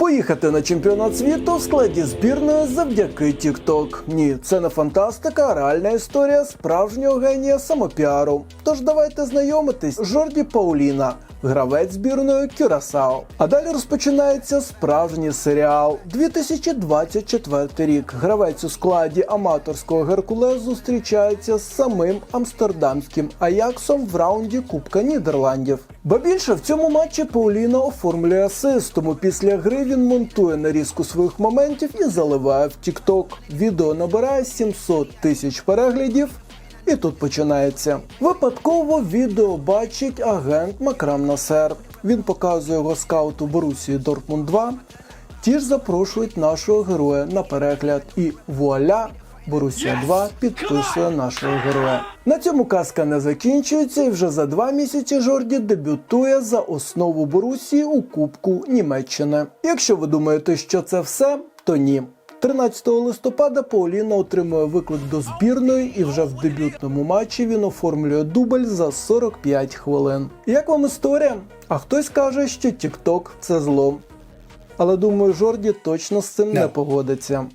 Поїхати на чемпіонат світу в складі збірної завдяки TikTok. Ні, це не фантастика, а реальна історія справжнього генія самопіару. Тож давайте знайомитись. Жорді Пауліна, гравець збірної Кюрасао. А далі розпочинається справжній серіал. 2024 рік. Гравець у складі аматорського Геркулес зустрічається з самим амстердамським Аяксом в раунді Кубка Нідерландів. Ба більше в цьому матчі Пауліна оформлює асист, тому після гри він монтує нарізку своїх моментів і заливає в TikTok. Відео набирає 700 тисяч переглядів. І тут починається. Випадково відео бачить агент Макрам Насер. Він показує його скауту Борусії Дортмунд 2. Ті ж запрошують нашого героя на перегляд. І вуаля! Борусія 2 підписує нашого героя. На цьому казка не закінчується, і вже за два місяці Жорді дебютує за основу Борусії у Кубку Німеччини. Якщо ви думаєте, що це все, то ні. 13 листопада Пауліна отримує виклик до збірної, і вже в дебютному матчі він оформлює дубль за 45 хвилин. Як вам історія? А хтось каже, що TikTok – це зло. Але думаю, Жорді точно з цим не погодиться.